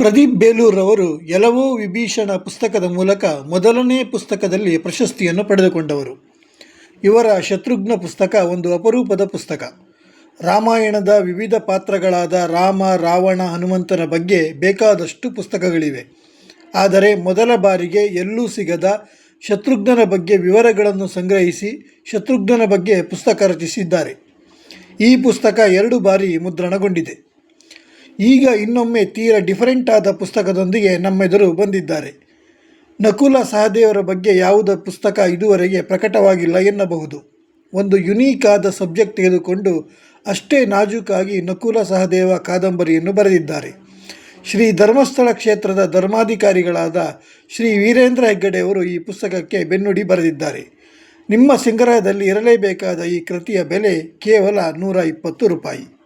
ಪ್ರದೀಪ್ ಬೇಲೂರವರು ಎಲವೋ ವಿಭೀಷಣ ಪುಸ್ತಕದ ಮೂಲಕ ಮೊದಲನೇ ಪುಸ್ತಕದಲ್ಲಿ ಪ್ರಶಸ್ತಿಯನ್ನು ಪಡೆದುಕೊಂಡವರು. ಇವರ ಶತ್ರುಘ್ನ ಪುಸ್ತಕ ಒಂದು ಅಪರೂಪದ ಪುಸ್ತಕ. ರಾಮಾಯಣದ ವಿವಿಧ ಪಾತ್ರಗಳಾದ ರಾಮ, ರಾವಣ, ಹನುಮಂತನ ಬಗ್ಗೆ ಬೇಕಾದಷ್ಟು ಪುಸ್ತಕಗಳಿವೆ. ಆದರೆ ಮೊದಲ ಬಾರಿಗೆ ಎಲ್ಲೂ ಸಿಗದ ಶತ್ರುಘ್ನನ ಬಗ್ಗೆ ವಿವರಗಳನ್ನು ಸಂಗ್ರಹಿಸಿ ಶತ್ರುಘ್ನನ ಬಗ್ಗೆ ಪುಸ್ತಕ ರಚಿಸಿದ್ದಾರೆ. ಈ ಪುಸ್ತಕ ಎರಡು ಬಾರಿ ಮುದ್ರಣಗೊಂಡಿದೆ. ಈಗ ಇನ್ನೊಮ್ಮೆ ತೀರ ಡಿಫರೆಂಟ್ ಆದ ಪುಸ್ತಕದೊಂದಿಗೆ ನಮ್ಮೆದುರು ಬಂದಿದ್ದಾರೆ. ನಕುಲ ಸಹದೇವರ ಬಗ್ಗೆ ಯಾವುದೇ ಪುಸ್ತಕ ಇದುವರೆಗೆ ಪ್ರಕಟವಾಗಿಲ್ಲ ಎನ್ನಬಹುದು. ಒಂದು ಯುನೀಕ್ ಆದ ಸಬ್ಜೆಕ್ಟ್ ತೆಗೆದುಕೊಂಡು ಅಷ್ಟೇ ನಾಜೂಕಾಗಿ ನಕುಲ ಸಹದೇವ ಕಾದಂಬರಿಯನ್ನು ಬರೆದಿದ್ದಾರೆ. ಶ್ರೀ ಧರ್ಮಸ್ಥಳ ಕ್ಷೇತ್ರದ ಧರ್ಮಾಧಿಕಾರಿಗಳಾದ ಶ್ರೀ ವೀರೇಂದ್ರ ಹೆಗ್ಗಡೆಯವರು ಈ ಪುಸ್ತಕಕ್ಕೆ ಬೆನ್ನುಡಿ ಬರೆದಿದ್ದಾರೆ. ನಿಮ್ಮ ಸಂಗ್ರಹದಲ್ಲಿ ಇರಲೇಬೇಕಾದ ಈ ಕೃತಿಯ ಬೆಲೆ ಕೇವಲ ನೂರ ಇಪ್ಪತ್ತು ರೂಪಾಯಿ.